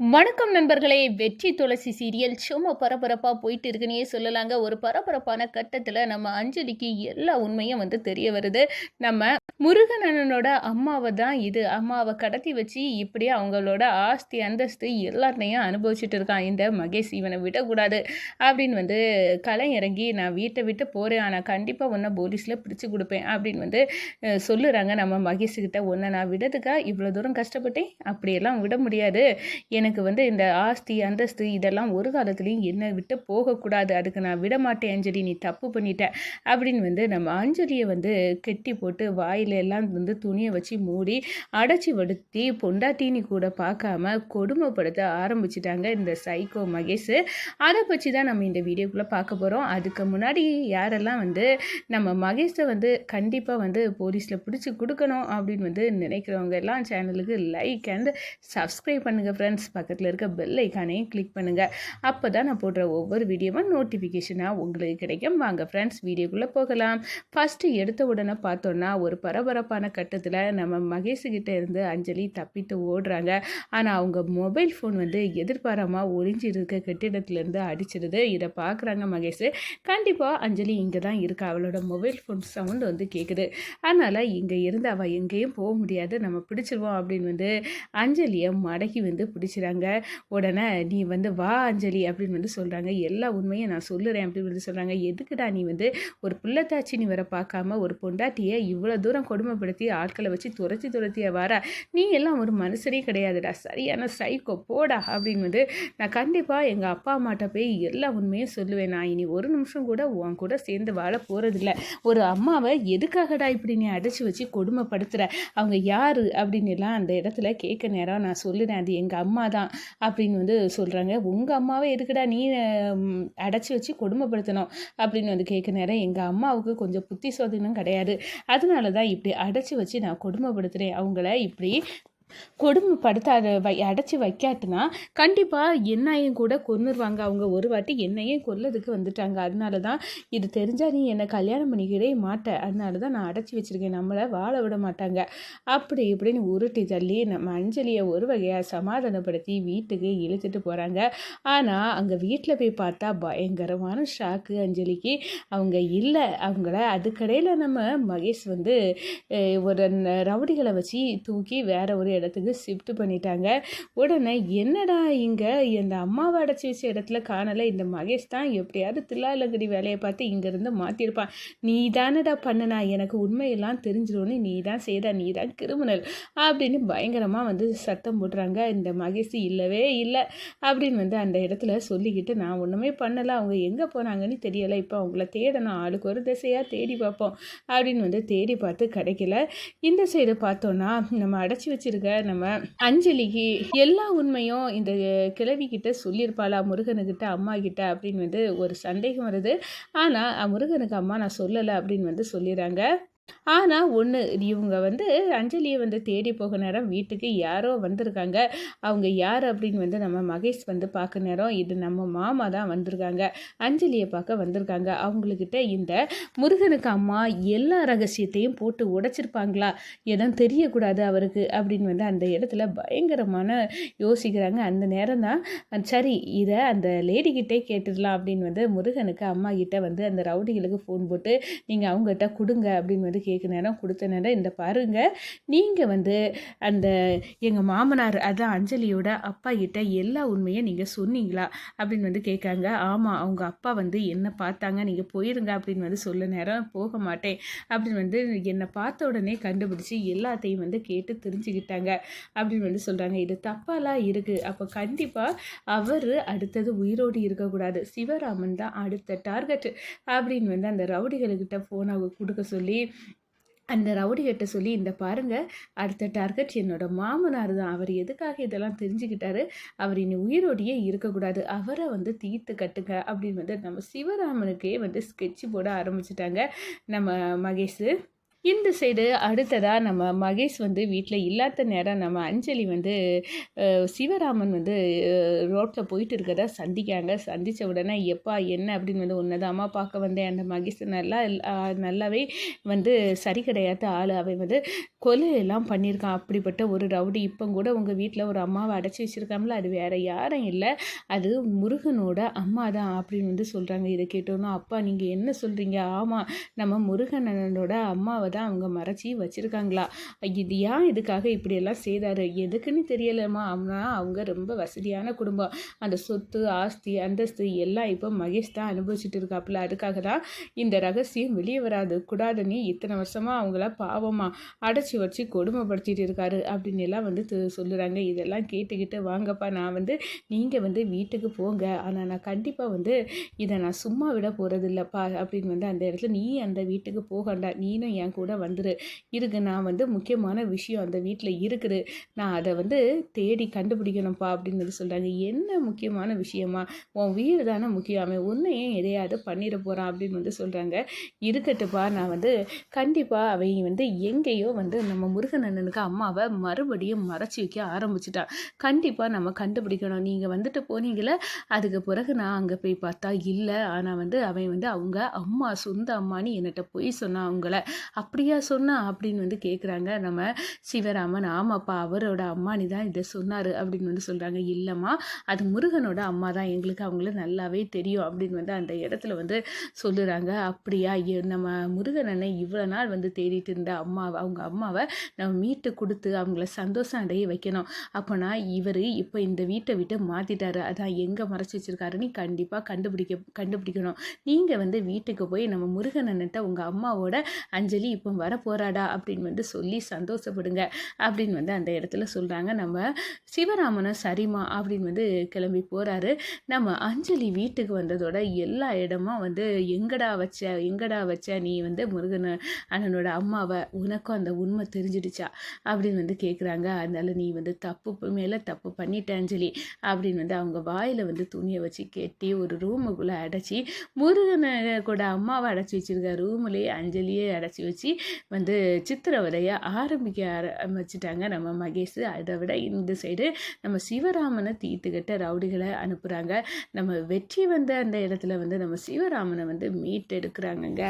வணக்கம் நண்பர்களே வெற்றி துளசி சீரியல் சும்மா பரபரப்பாக போயிட்டு இருக்குன்னே சொல்லலாங்க. ஒரு பரபரப்பான கட்டத்தில் நம்ம அஞ்சலிக்கு எல்லா உண்மையும் வந்து தெரிய வருது. நம்ம முருகன் அண்ணனோட அம்மாவை தான் இது. அம்மாவை கடத்தி வச்சு இப்படியே அவங்களோட ஆஸ்தி அந்தஸ்து எல்லாத்தையும் அனுபவிச்சுட்டு இருக்கான். இந்த மகேஷ் இவனை விடக்கூடாது அப்படின்னு வந்து களை இறங்கி நான் வீட்டை விட்டு போகிறேன் ஆனால் கண்டிப்பாக ஒன்றை போலீஸில் பிடிச்சி கொடுப்பேன் அப்படின்னு வந்து சொல்லுறாங்க நம்ம மகேஷ்கிட்ட. ஒன்றை நான் விடதுக்கா இவ்வளோ தூரம் கஷ்டப்பட்டேன். அப்படியெல்லாம் விட முடியாது. எனக்கு எனக்கு வந்து இந்த ஆஸ்தி அந்தஸ்து இதெல்லாம் ஒரு காலத்துலேயும் என்னை விட்டு போகக்கூடாது. அதுக்கு நான் விட மாட்டேன் அஞ்சலி. நீ தப்பு பண்ணிட்ட. அப்படின்னு வந்து நம்ம அஞ்சலியை வந்து கெட்டி போட்டு வாயில எல்லாம் வந்து துணியை வச்சு மூடி அடைச்சி வடுத்தி பொண்டாட்டினி கூட பார்க்காம கொடுமைப்படுத்த ஆரம்பிச்சிட்டாங்க இந்த சைக்கோ மகேஷ். அதை பற்றி தான் நம்ம இந்த வீடியோக்குள்ளே பார்க்க போகிறோம் அதுக்கு முன்னாடி யாரெல்லாம் வந்து நம்ம மகேஷை வந்து கண்டிப்பாக வந்து போலீஸில் பிடிச்சி கொடுக்கணும் அப்படின்னு வந்து நினைக்கிறவங்க எல்லாம் சேனலுக்கு லைக் அண்ட் சப்ஸ்கிரைப் பண்ணுங்கள் ஃப்ரெண்ட்ஸ் பக்கத்தில் இருக்க பெல் ஐக்கானையும் கிளிக் பண்ணுங்கள் அப்போ தான் நான் போடுற ஒவ்வொரு வீடியோவும் நோட்டிஃபிகேஷனாக உங்களுக்கு கிடைக்கும். வாங்க ஃப்ரெண்ட்ஸ் வீடியோக்குள்ளே போகலாம். ஃபஸ்ட்டு எடுத்த உடனே பார்த்தோன்னா ஒரு பரபரப்பான கட்டத்தில் நம்ம மகேஷுக்கிட்ட இருந்து அஞ்சலி தப்பித்து ஓடுறாங்க. ஆனால் அவங்க மொபைல் ஃபோன் வந்து எதிர்பாராமல் ஒளிஞ்சு இருக்க கட்டிடத்துலேருந்து அடிச்சிடுது இதை பார்க்குறாங்க மகேஷ். கண்டிப்பாக அஞ்சலி இங்கே தான் இருக்கா? அவளோட மொபைல் ஃபோன் சவுண்ட் வந்து கேட்குது அதனால் இங்கே இருந்து அவள் எங்கேயும் போக முடியாது. நம்ம பிடிச்சிருவோம் அப்படின்னு வந்து அஞ்சலியை மடக்கி வந்து சொல்கிறாங்க உடனே நீ வந்து வா அஞ்சலி அப்படின்னு வந்து சொல்கிறாங்க எல்லா உண்மையும் நான் சொல்லுறேன் அப்படின்னு வந்து சொல்கிறாங்க எதுக்குடா நீ வந்து ஒரு புள்ளத்தாச்சி நீ வர பார்க்காம ஒரு பொண்டாட்டியை இவ்வளோ தூரம் கொடுமைப்படுத்தி ஆட்களை வச்சு துரத்தி துரத்திய வாரா? நீ எல்லாம் ஒரு மனுஷனே கிடையாதுடா. சரியான சைக்கோ போடா அப்படின்னு வந்து நான் கண்டிப்பாக எங்கள் அப்பா அம்மாட்ட போய் எல்லா உண்மையும் சொல்லுவேன். நான் இனி ஒரு நிமிஷம் கூட உன் கூட சேர்ந்து வாழ போகிறதில்ல ஒரு அம்மாவை எதுக்காகடா இப்படி நீ அடைச்சி வச்சு கொடுமைப்படுத்துகிற அவங்க யார் அப்படின்னு எல்லாம் அந்த இடத்துல கேட்க நேரம் நான் சொல்லுறேன். அது எங்கள் அம்மா தான் அப்படின்னு வந்து சொல்கிறாங்க உங்கள் அம்மாவை எதுக்குடா நீ அடைச்சி வச்சு கொடுமைப்படுத்தணும்? அப்படின்னு வந்து கேட்க நேரம் எங்கள் அம்மாவுக்கு கொஞ்சம் புத்தி சோதனும் கிடையாது. அதனால தான் இப்படி அடைச்சி வச்சு நான் கொடுமைப்படுத்துகிறேன் அவங்கள இப்படி கொடுமைப்படுத்தாத வை அடைச்சி வைக்காட்டுனா கண்டிப்பாக என்னையும் கூட கொன்னுருவாங்க. அவங்க ஒரு வாட்டி என்னையும் கொல்லதுக்கு வந்துட்டாங்க. அதனால தான் இது தெரிஞ்சால் நீ என்னை கல்யாணம் பண்ணிக்கவே மாட்ட. அதனால தான் நான் அடைச்சி வச்சிருக்கேன். நம்மளை வாழ விட மாட்டாங்க. அப்படி இப்படின்னு உருட்டி தள்ளி நம்ம அஞ்சலியை ஒரு வகையாக சமாதானப்படுத்தி வீட்டுக்கு இழுத்துட்டு போகிறாங்க ஆனால் அங்கே வீட்டில் போய் பார்த்தா பயங்கரமான ஷாக்கு அஞ்சலிக்கு. அவங்க இல்லை. அவங்கள அதுக்கடையில் நம்ம மகேஷ் வந்து ஒரு ரவுடிகளை வச்சு தூக்கி வேற ஒரு இடத்துக்கு ஷிஃப்ட் பண்ணிட்டாங்க. உடனே என்னடா இங்கே இந்த அம்மாவை அடைச்சி வச்ச இடத்துல காணலை இந்த மகேஷ் தான் எப்படியாவது தில்லாலங்கடி வேலையை பார்த்து இங்கேருந்து மாற்றிருப்பான் நீ தானடா பண்ணுனா எனக்கு உண்மையெல்லாம் தெரிஞ்சிடும்னு நீ தான் செய்த நீ தான் கிரிமினல் அப்படின்னு பயங்கரமாக வந்து சத்தம் போடுறாங்க. இந்த மகேஷ் இல்லவே இல்லை அப்படின்னு வந்து அந்த இடத்துல சொல்லிக்கிட்டு நான் ஒன்றுமே பண்ணலை அவங்க எங்கே போனாங்கன்னு தெரியலை. இப்போ அவங்கள தேடணும் ஆளுக்கு ஒரு திசையாக தேடி பார்ப்போம் அப்படின்னு வந்து தேடி பார்த்து கிடைக்கல. இந்த சைடு பார்த்தோன்னா நம்ம அடைச்சி வச்சிருக்க நம்ம அஞ்சலிக்கு எல்லா உண்மையும் இந்த கிழவி கிட்ட சொல்லியிருப்பாளா முருகனுக்கிட்ட அம்மா கிட்ட அப்படின்னு வந்து ஒரு சந்தேகம் வருது. ஆனால் முருகனுக்கு அம்மா நான் சொல்லலை அப்படின்னு வந்து சொல்லிடுறாங்க. ஆனால் ஒன்று இவங்க வந்து அஞ்சலியை வந்து தேடி போக நேரம் வீட்டுக்கு யாரோ வந்திருக்காங்க. அவங்க யார் அப்படின்னு வந்து நம்ம மகேஷ் வந்து பார்க்க நேரம் இது நம்ம மாமா தான் வந்திருக்காங்க. அஞ்சலியை பார்க்க வந்திருக்காங்க. அவங்கக்கிட்ட இந்த முருகனுக்கு அம்மா எல்லா ரகசியத்தையும் போட்டு உடைச்சிருப்பாங்களா? எதுவும் தெரியக்கூடாது அவருக்கு அப்படின்னு வந்து அந்த இடத்துல பயங்கரமான யோசிக்கிறாங்க. அந்த நேரம் தான் சரி இதை அந்த லேடிக்கிட்டே கேட்டுடலாம் அப்படின்னு வந்து முருகனுக்கு அம்மா கிட்ட வந்து அந்த ரவுடிகளுக்கு ஃபோன் போட்டு நீங்கள் அவங்ககிட்ட கொடுங்க அப்படின்னு வந்து கேட்க நேரம் கொடுத்த நேரம் இந்த பாருங்க. நீங்கள் வந்து அந்த எங்கள் மாமனார் அதான் அஞ்சலியோட அப்பா கிட்ட எல்லா உண்மையும் நீங்கள் சொன்னீங்களா? அப்படின்னு வந்து கேட்காங்க. ஆமாம் அவங்க அப்பா வந்து என்ன பார்த்தாங்க நீங்கள் போயிருங்க அப்படின்னு வந்து சொல்ல நேரம் போக மாட்டேன். அப்படின்னு வந்து என்னை பார்த்த உடனே கண்டுபிடிச்சி எல்லாத்தையும் வந்து கேட்டு தெரிஞ்சுக்கிட்டாங்க. அப்படின்னு வந்து சொல்கிறாங்க இது தப்பாலாம் இருக்குது அப்போ கண்டிப்பாக அவர் அடுத்தது உயிரோடு இருக்கக்கூடாது. சிவராமன் தான் அடுத்த டார்கெட் அப்படின்னு வந்து அந்த ரவுடிகளுக்கிட்ட ஃபோனை கொடுக்க சொல்லி அந்த ரவுடிகிட்ட சொல்லி இந்த பாருங்க அடுத்த டார்கெட் என்னோட மாமனார் தான். அவர் எதுக்காக இதெல்லாம் தெரிஞ்சுக்கிட்டாரு? அவர் இனி உயிரோடையே இருக்கக்கூடாது. அவரை வந்து தீர்த்து கட்டுங்க. அப்படின்னு வந்து நம்ம சிவராமனுக்கே வந்து ஸ்கெட்ச் போட ஆரம்பிச்சிட்டாங்க நம்ம மகேஷ். இந்த சைடு அடுத்ததாக நம்ம மகேஷ் வந்து வீட்டில் இல்லாத நேரம் நம்ம அஞ்சலி வந்து சிவராமன் வந்து ரோட்டில் போயிட்டு இருக்கதா சந்திக்காங்க சந்தித்த உடனே எப்பா என்ன? அப்படின்னு வந்து உன்னதாம்மா பார்க்க வந்தேன். அந்த மகேஷ் நல்லா நல்லாவே வந்து சரி கிடையாத ஆள். அவன் வந்து கொலை எல்லாம் பண்ணியிருக்கான். அப்படிப்பட்ட ஒரு ரவுடி இப்போ கூட உங்கள் வீட்டில் ஒரு அம்மாவை அடைச்சி வச்சிருக்காங்களா அது வேறு யாரும் இல்லை. அது முருகனோட அம்மா தான் அப்படின்னு வந்து சொல்கிறாங்க இதை கேட்டோன்னா அப்பா நீங்கள் என்ன சொல்கிறீங்க ஆமாம் நம்ம முருகனோட அம்மாவை தான் அவங்க மறைச்சி வச்சுருக்காங்களா? இது ஏன் இதுக்காக இப்படியெல்லாம் செய்தாரு? எதுக்குன்னு தெரியலம்மா. அவனா அவங்க ரொம்ப வசதியான குடும்பம். அந்த சொத்து ஆஸ்தி அந்தஸ்து எல்லாம் இப்போ மகேஷ் தான் அனுபவிச்சுட்டு இருக்காப்புல. அதுக்காக தான் இந்த ரகசியம் வெளியே வராது. கூடாதுன்னு இத்தனை வருஷமாக அவங்கள பாவமாக அடைச்சி வச்சு கொடுமைப்படுத்திட்டு இருக்காரு அப்படின்னு எல்லாம் வந்து சொல்லுறாங்க. இதெல்லாம் கேட்டுக்கிட்டு வாங்கப்பா நான் வந்து நீங்கள் வந்து வீட்டுக்கு போங்க. ஆனால் நான் கண்டிப்பாக வந்து இதை நான் சும்மா விட போகிறது இல்லைப்பா அப்படின்னு வந்து அந்த இடத்துல நீ அந்த வீட்டுக்கு போகண்டா. நீனும் என் கூட வந்துரு. இருக்கு நான் வந்து முக்கியமான விஷயம் அந்த வீட்டில் இருக்குது. நான் அதை வந்து தேடி கண்டுபிடிக்கணும்ப்பா அப்படின்னு சொல்கிறாங்க என்ன முக்கியமான விஷயமா? உன் வீடு தானே முக்கியம். அவன் ஏன் எதையாவது பண்ணிட போகிறான் அப்படின்னு வந்து சொல்கிறாங்க இருக்கட்டுப்பா நான் வந்து கண்டிப்பாக அவன் வந்து எங்கேயோ வந்து நம்ம முருகன் அண்ணனுக்கு அம்மாவை மறுபடியும் மறைச்சி வைக்க ஆரம்பிச்சிட்டான் கண்டிப்பாக நம்ம கண்டுபிடிக்கணும். நீங்கள் வந்துட்டு போனீங்களே அதுக்கு பிறகு நான் அங்கே போய் பார்த்தா இல்லை. ஆனால் வந்து அவன் வந்து அவங்க அம்மா சொந்த அம்மான்னு என்கிட்ட போய் சொன்னான் அவங்கள. அப்படியா சொன்னா அப்படின்னு வந்து கேட்குறாங்க நம்ம சிவராமன் ஆமாப்பா அவரோட அம்மானி தான் இதை சொன்னார் அப்படின்னு வந்து சொல்கிறாங்க இல்லைம்மா அது முருகனோட அம்மா தான். எங்களுக்கு அவங்கள நல்லாவே தெரியும் அப்படின்னு வந்து அந்த இடத்துல வந்து சொல்லுறாங்க. அப்படியா நம்ம முருகன் அண்ணன் இவ்வளோ நாள் வந்து தேடிட்டு இருந்த அம்மாவை அவங்க அம்மாவை நம்ம மீட்டு கொடுத்து அவங்கள சந்தோஷம் அடைய வைக்கணும். அப்போனா இவர் இப்போ இந்த வீட்டை விட்டு மாற்றிட்டாரு அதான் எங்கே மறைச்சி வச்சிருக்காருன்னு கண்டிப்பாக கண்டுபிடிக்க கண்டுபிடிக்கணும். நீங்கள் வந்து வீட்டுக்கு போய் நம்ம முருகன் அண்ணன்ட்ட உங்கள் அம்மாவோட அஞ்சலி இப்போ வர போகிறாடா அப்படின்னு வந்து சொல்லி சந்தோஷப்படுங்க அப்படின்னு வந்து அந்த இடத்துல சொல்கிறாங்க நம்ம சிவராமனும் சரிமா அப்படின்னு வந்து கிளம்பி போகிறாரு நம்ம அஞ்சலி வீட்டுக்கு வந்ததோட எல்லா இடமும் வந்து எங்கடா வச்ச எங்கடா வச்ச நீ வந்து முருகன் அண்ணனோட அம்மாவை? உனக்கும் அந்த உண்மை தெரிஞ்சிடுச்சா? அப்படின்னு வந்து கேட்குறாங்க அதனால நீ வந்து தப்பு மேலே தப்பு பண்ணிட்ட அஞ்சலி. அப்படின்னு வந்து அவங்க வாயில் வந்து துணியை வச்சு கெட்டி ஒரு ரூமுக்குள்ளே அடைச்சி முருகனை கூட அம்மாவை அடைச்சி வச்சிருக்க ரூம்லேயே அஞ்சலியே அடைச்சி வச்சு வந்து சித்திரவதையை ஆரம்பிக்க ஆரம்பிச்சிட்டாங்க நம்ம மகேஷ். அதை விட இந்த சைடு நம்ம சிவராமனை தீர்த்துக்கிட்ட ரவுடிகளை அனுப்புகிறாங்க நம்ம வெற்றி வந்த அந்த இடத்துல வந்து நம்ம சிவராமனை வந்து மீட் எடுக்கிறாங்கங்க